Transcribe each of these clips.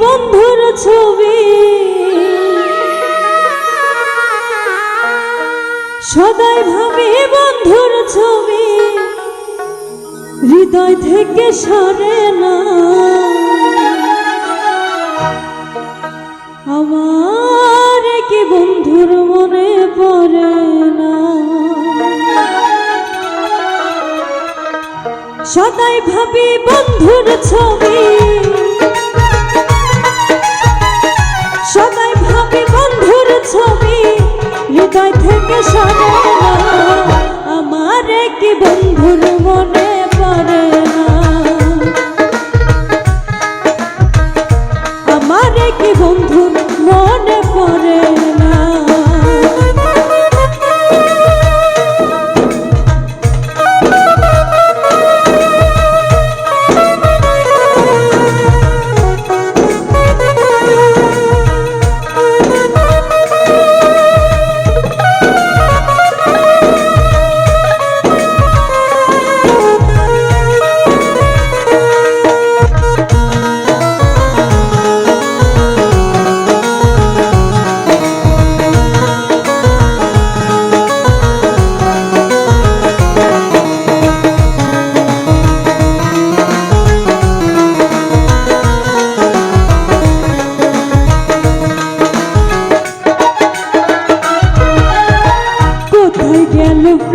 বন্ধুর ছবি। সদাই ভাবি বন্ধুর ছবি। হৃদয় থেকে সরে না। আমার কি বন্ধুর মনে পড়ে না। সদাই ভাবি বন্ধুর ছবি। ছবি হৃদয় থেকে সরে না আমার কি বন্ধুর মনে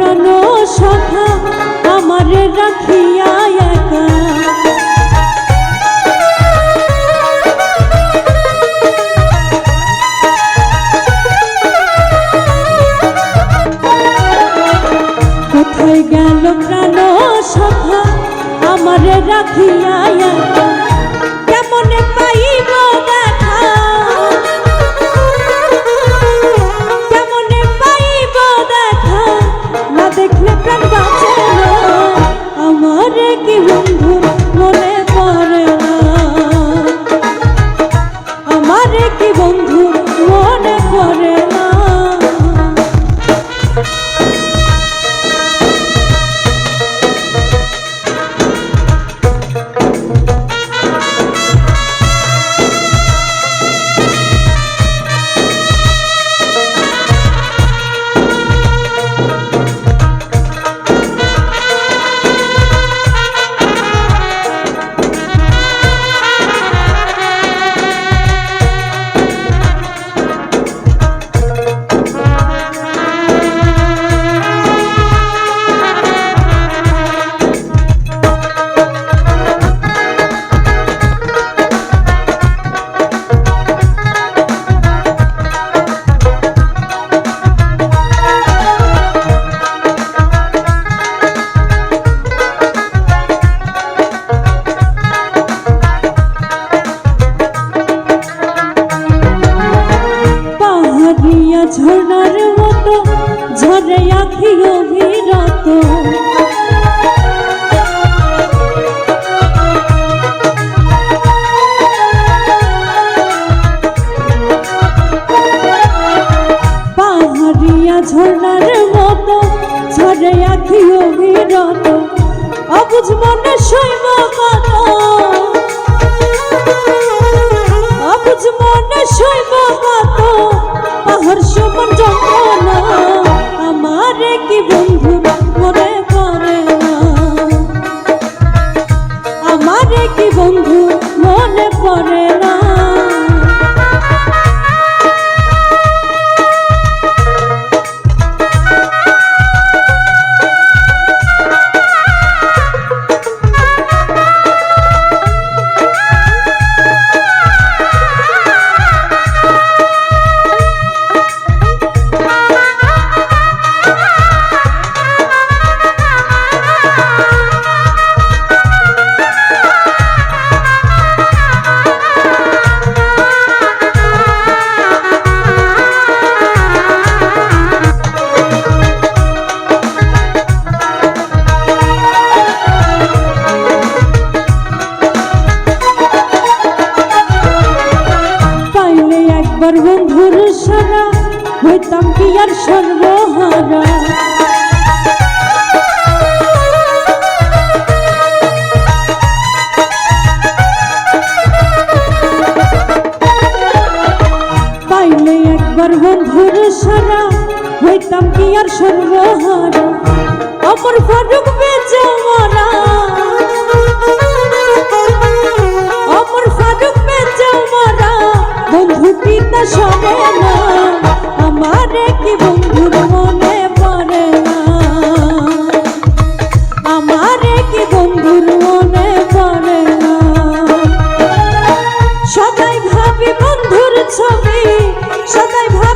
প্রাণ সখা আমারে রাখিয়া একা। কোথায় গেল প্রাণ সখা আমারে রাখিয়া একা। ঝর্ণার মতো, ঝরে আখি অভিরত। পাহাড়িয়া ঝর্ণার মতো, ঝরে আখি অভিরত। অবুঝ মনে শৈব অবুঝ মনে শৈব কত সমান যন্ত্রণা বন্ধুর সারা, হইতাম কি আর সর্বহারা? অমর ফারুক বেজে মারা। অমর ফারুক বেজে মারা। বন্ধু কি তা শোনে না, আমার কি বন্ধুর মনে পড়ে না? আমার কি বন্ধুর মনে পড়ে না? সদাই ভাবি বন্ধুর ছবি সদাই ভাবি